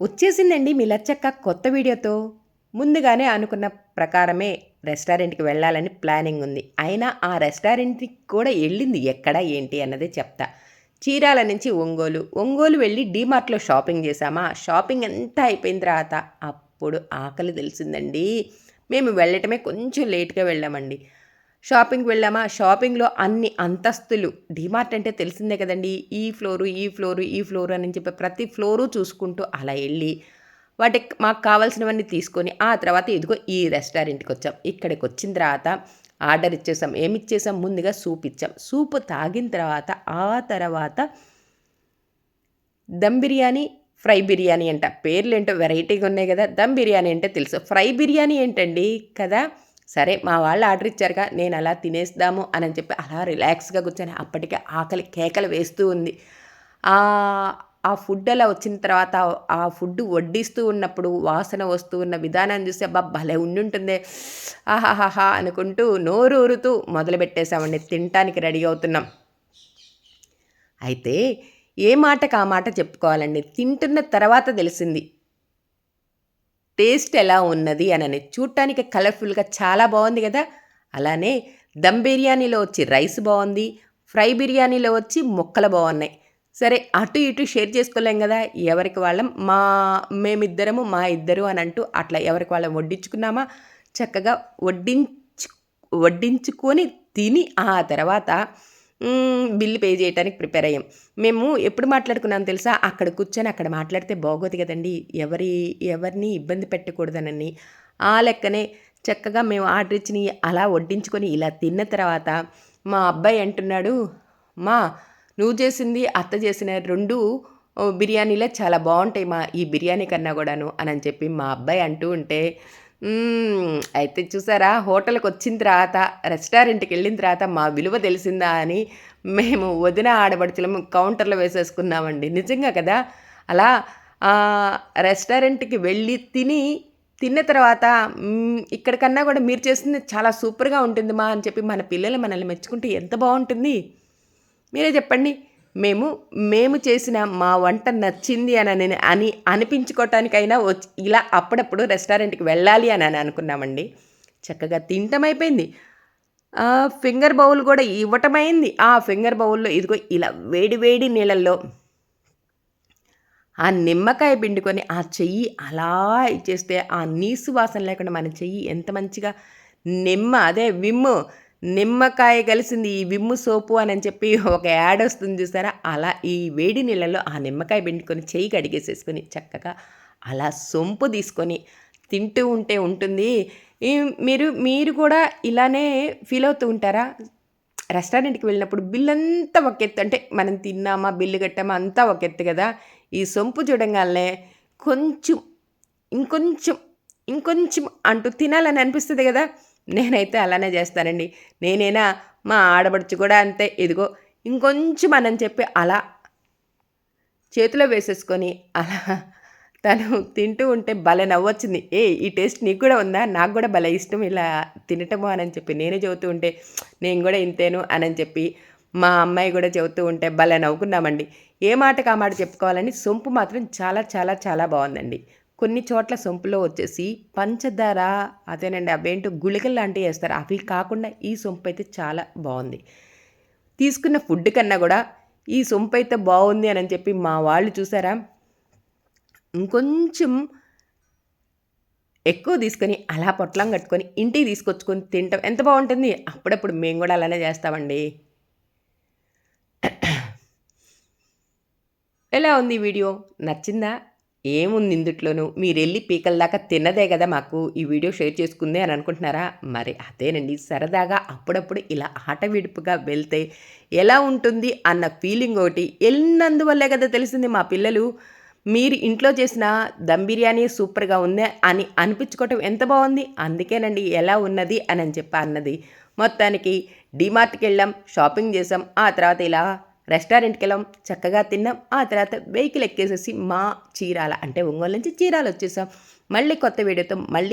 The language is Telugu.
వచ్చేసిందండి మీ లచ్చక్క కొత్త వీడియోతో. ముందుగానే అనుకున్న ప్రకారమే రెస్టారెంట్కి వెళ్ళాలని ప్లానింగ్ ఉంది. అయినా ఆ రెస్టారెంట్కి కూడా వెళ్ళింది ఎక్కడ ఏంటి అన్నదే చెప్తా. చీరాల నుంచి ఒంగోలు ఒంగోలు వెళ్ళి డీమార్ట్లో షాపింగ్ చేసామా షాపింగ్ అంతా అయిపోయిన తర్వాత అప్పుడు ఆకలి తెలిసిందండి. మేము వెళ్ళటమే కొంచెం లేట్గా వెళ్ళామండి. షాపింగ్కి వెళ్ళామా? షాపింగ్లో అన్ని అంతస్తులు. డిమార్ట్ అంటే తెలిసిందే కదండి. ఈ ఫ్లోరు ఈ ఫ్లోరు ఈ ఫ్లోరు అని చెప్పి ప్రతి ఫ్లోరు చూసుకుంటూ అలా వెళ్ళి వాటికి మాకు కావాల్సినవన్నీ తీసుకొని ఆ తర్వాత ఇదిగో ఈ రెస్టారెంట్కి వచ్చాం. ఇక్కడికి వచ్చిన తర్వాత ఆర్డర్ ఇచ్చేసాం. ఏమి ఇచ్చేసాం? ముందుగా సూప్ ఇచ్చాం. సూప్ తాగిన తర్వాత ఆ తర్వాత దమ్ బిర్యానీ ఫ్రై బిర్యానీ అంట. పేర్లు ఏంటో వెరైటీగా ఉన్నాయి కదా. దమ్ బిర్యానీ అంటే తెలుసు. ఫ్రై బిర్యానీ ఏంటండి? కదా సరే మా వాళ్ళు ఆర్డర్ ఇచ్చారుగా నేను అలా తినేస్తాము అని చెప్పి అలా రిలాక్స్గా కూర్చొని అప్పటికే ఆకలి కేకలు వేస్తూ ఉంది. ఆ ఫుడ్ అలా వచ్చిన తర్వాత ఆ ఫుడ్ వడ్డిస్తూ ఉన్నప్పుడు వాసన వస్తూ ఉన్న విధానాన్ని చూసి అబ్బా భలే ఉండుంటుందే ఆహాహాహా అనుకుంటూ నోరు ఊరుతూ మొదలు తినటానికి రెడీ అవుతున్నాం. అయితే ఏ మాటకు ఆ మాట చెప్పుకోవాలండి? తింటున్న తర్వాత తెలిసింది. టేస్ట్ ఎలా ఉన్నది అని చూడటానికి కలర్ఫుల్గా చాలా బాగుంది కదా. అలానే దమ్ బిర్యానీలో వచ్చి రైస్ బాగుంది ఫ్రై బిర్యానీలో వచ్చి ముక్కలు బాగున్నాయి. సరే అటు ఇటు షేర్ చేసుకోలేం కదా. ఎవరికి వాళ్ళం? మా మేమిద్దరము మా ఇద్దరు అని అంటూ అట్లా ఎవరికి వాళ్ళం వడ్డించుకున్నామా? చక్కగా వడ్డించు వడ్డించుకొని తిని ఆ తర్వాత బిల్లు పే చేయడానికి ప్రిపేర్ అయ్యాం. మేము ఎప్పుడు మాట్లాడుకున్నాం తెలుసా? అక్కడ కూర్చొని అక్కడ మాట్లాడితే బాగోదు కదండి. ఎవరి ఎవరిని ఇబ్బంది పెట్టకూడదనని. ఆ లెక్కనే చక్కగా మేము ఆర్డర్ ఇచ్చిన అలా వడ్డించుకొని ఇలా తిన్న తర్వాత మా అబ్బాయి అంటున్నాడు మా నువ్వు చేసింది అత్త చేసిన రెండు బిర్యానీలే చాలా బాగుంటాయి మా ఈ బిర్యానీ కన్నా కూడాను అని చెప్పి మా అబ్బాయి అంటూ ఉంటే అయితే చూసారా హోటల్కి వచ్చిన తర్వాత రెస్టారెంట్కి వెళ్ళిన తర్వాత మా విలువ తెలిసిందా అని మేము వదిన ఆడబడుచులము కౌంటర్లో వేసేసుకున్నామండి. నిజంగా కదా? అలా రెస్టారెంట్కి వెళ్ళి తిని తిన్న తర్వాత ఇక్కడికన్నా కూడా మీరు చేసింది చాలా సూపర్గా ఉంటుంది మా అని చెప్పి మన పిల్లలు మనల్ని మెచ్చుకుంటే ఎంత బాగుంటుంది? మీరే చెప్పండి. మేము మేము చేసిన మా వంట నచ్చింది అని అని అనిపించుకోవటానికైనా వచ్చి ఇలా అప్పుడప్పుడు రెస్టారెంట్కి వెళ్ళాలి అని అని అనుకున్నామండి. చక్కగా తింటమైపోయింది ఫింగర్ బౌల్ కూడా ఇవ్వటమైంది ఆ ఫింగర్ బౌల్లో ఇదిగో ఇలా వేడి వేడి నీళ్ళల్లో ఆ నిమ్మకాయ పిండుకొని ఆ చెయ్యి అలా ఇచ్చేస్తే ఆ నీసు వాసన లేకుండా మన చెయ్యి ఎంత మంచిగా నిమ్మ అదే విమ్ము నిమ్మకాయ కలిసింది ఈ విమ్ము సోపు అని చెప్పి ఒక యాడ్ వస్తుంది చూసారా? అలా ఈ వేడి నీళ్ళలో ఆ నిమ్మకాయ పిండుకొని చెయ్యి కడిగేసేసుకొని చక్కగా అలా సొంపు తీసుకొని తింటూ ఉంటే ఉంటుంది. మీరు మీరు కూడా ఇలానే ఫీల్ అవుతూ ఉంటారా? రెస్టారెంట్కి వెళ్ళినప్పుడు బిల్ అంతా ఒక ఎత్తు అంటే మనం తిన్నామా బిల్లు కట్టామా అంతా ఒక ఎత్తు కదా? ఈ సొంపు చూడంగానే కొంచెం ఇంకొంచెం ఇంకొంచెం అంటూ తినాలని అనిపిస్తుంది కదా? నేనైతే అలానే చేస్తానండి. నేనైనా మా ఆడబడుచు కూడా అంతే. ఇదిగో ఇంకొంచెం అనని చెప్పి అలా చేతిలో వేసేసుకొని అలా తను తింటూ ఉంటే భలే నవ్వొచ్చింది. ఏ ఈ టేస్ట్ నీకు కూడా ఉందా? నాకు కూడా భలే ఇష్టం ఇలా తినటము అని చెప్పి నేనే చెబుతూ ఉంటే నేను కూడా ఇంతేను అని చెప్పి మా అమ్మాయి కూడా చెబుతూ ఉంటే భలే నవ్వుకున్నామండి. ఏ మాటకు ఆ మాట చెప్పుకోవాలని సొంపు మాత్రం చాలా చాలా చాలా బాగుందండి. కొన్ని చోట్ల సొంపులో వచ్చేసి పంచదార అదేనండి అవేంటో గుళికలు లాంటివి వేస్తారు. అవి కాకుండా ఈ సొంపు అయితే చాలా బాగుంది. తీసుకున్న ఫుడ్ కన్నా కూడా ఈ సొంపు అయితే బాగుంది అని చెప్పి మా వాళ్ళు చూసారా? ఇంకొంచెం ఎక్కువ తీసుకొని అలా పొట్లం కట్టుకొని ఇంటికి తీసుకొచ్చుకొని తింటాం. ఎంత బాగుంటుంది? అప్పుడప్పుడు మేము కూడా అలానే చేస్తామండి. ఎలా ఉంది వీడియో? నచ్చిందా? ఏముంది ఇందుట్లోనూ? మీరు వెళ్ళి పీకల్దాకా తిన్నదే కదా మాకు. ఈ వీడియో షేర్ చేసుకుంది అని అనుకుంటున్నారా? మరి అదేనండి. సరదాగా అప్పుడప్పుడు ఇలా ఆట విడుపుగా వెళ్తే ఎలా ఉంటుంది అన్న ఫీలింగ్ ఒకటి వెళ్ళినందువల్లే కదా తెలిసింది మా పిల్లలు. మీరు ఇంట్లో చేసిన దమ్ బిర్యానీ సూపర్గా ఉంది అని అనిపించుకోవటం ఎంత బాగుంది అందుకేనండి ఎలా ఉన్నది అని చెప్పి అన్నది. మొత్తానికి డిమార్ట్కి వెళ్ళాం షాపింగ్ చేసాం ఆ తర్వాత ఇలా రెస్టారెంట్కి వెళ్ళాం చక్కగా తిన్నాం. ఆ తర్వాత వెహికల్ ఎక్కేసేసి మా చీరాల అంటే ఒంగోలు నుంచి చీరాలు వచ్చేసాం మళ్ళీ కొత్త వీడియోతో మళ్ళీ